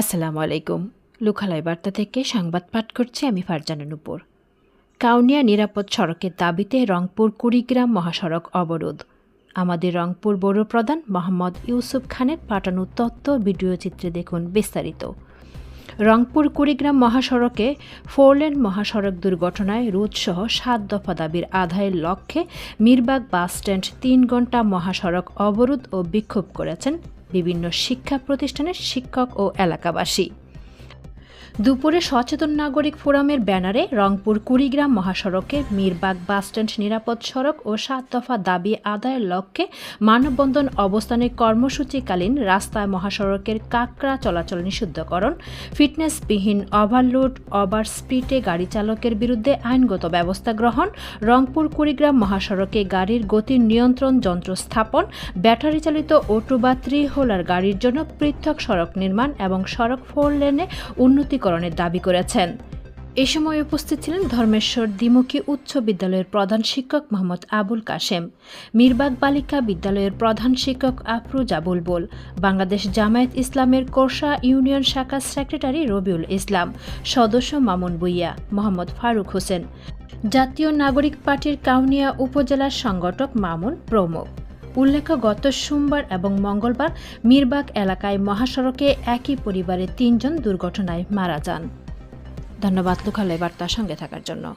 আসসালামু আলাইকুম। লুখালাই বার্তা থেকে সংবাদ পাঠ করছি আমি ফারজানা নুপুর। কাউনিয়া নিরাপদ সড়কের দাবিতে রংপুর কুড়িগ্রাম মহাসড়ক অবরোধ। আমাদের রংপুর বড় প্রধান মোহাম্মদ ইউসুফ খানের পাঠানো তত্ত্ব ভিডিও চিত্রে দেখুন বিস্তারিত। রংপুর কুড়িগ্রাম মহাসড়কে ফোরলেন মহাসড়ক দুর্ঘটনায় রোধসহ সাত দফা দাবির আদায়ের লক্ষ্যে মিরবাগ বাসস্ট্যান্ড তিন ঘণ্টা মহাসড়ক অবরোধ ও বিক্ষোভ করেছেন বিভিন্ন শিক্ষা প্রতিষ্ঠানের শিক্ষক ও এলাকাবাসী। দুপুরে সচেতন নাগরিক ফোরামের ব্যানারে রংপুর কুড়িগ্রাম মহাসড়কে মিরবাগ বাসস্ট্যান্ড নিরাপদ সড়ক ও সাত দফা দাবি আদায়ের লক্ষ্যে মানববন্ধন অবস্থানে কর্মসূচিকালীন রাস্তায় মহাসড়কের কাকড়া চলাচল নিষিদ্ধকরণ, ফিটনেসবিহীন ওভারলোড, ওভার স্পিডে গাড়ি চালকের বিরুদ্ধে আইনগত ব্যবস্থা গ্রহণ, রংপুর কুড়িগ্রাম মহাসড়কে গাড়ির গতির নিয়ন্ত্রণ যন্ত্র স্থাপন ব্যাটারি চালিত অটো বা ত্রি হোলার গাড়ির জন্য পৃথক সড়ক নির্মাণ এবং সড়ক ফোর লেনে উন্নতিকরণের দাবি করেছেন। এ সময় উপস্থিত ছিলেন ধর্মেশ্বর দ্বিমুখী উচ্চ বিদ্যালয়ের প্রধান শিক্ষক মোহাম্মদ আবুল কাশেম, মিরবাগ বালিকা বিদ্যালয়ের প্রধান শিক্ষক আফরুজা বুলবুল বাংলাদেশ জামায়াত ইসলামের কোরসা ইউনিয়ন শাখার সেক্রেটারি রবিউল ইসলাম, সদস্য মামুন বুইয়া মোহাম্মদ ফারুক হোসেন। জাতীয় নাগরিক পার্টির কাউনিয়া উপজেলার সংগঠক মামুন প্রমুখ। উল্লেখ্য, গত সোমবার এবং মঙ্গলবার মিরবাগ এলাকায় মহাসড়কে একই পরিবারের তিনজন দুর্ঘটনায় মারা যান। ধন্যবাদ, লোকালয় বার্তার সঙ্গে থাকার জন্য।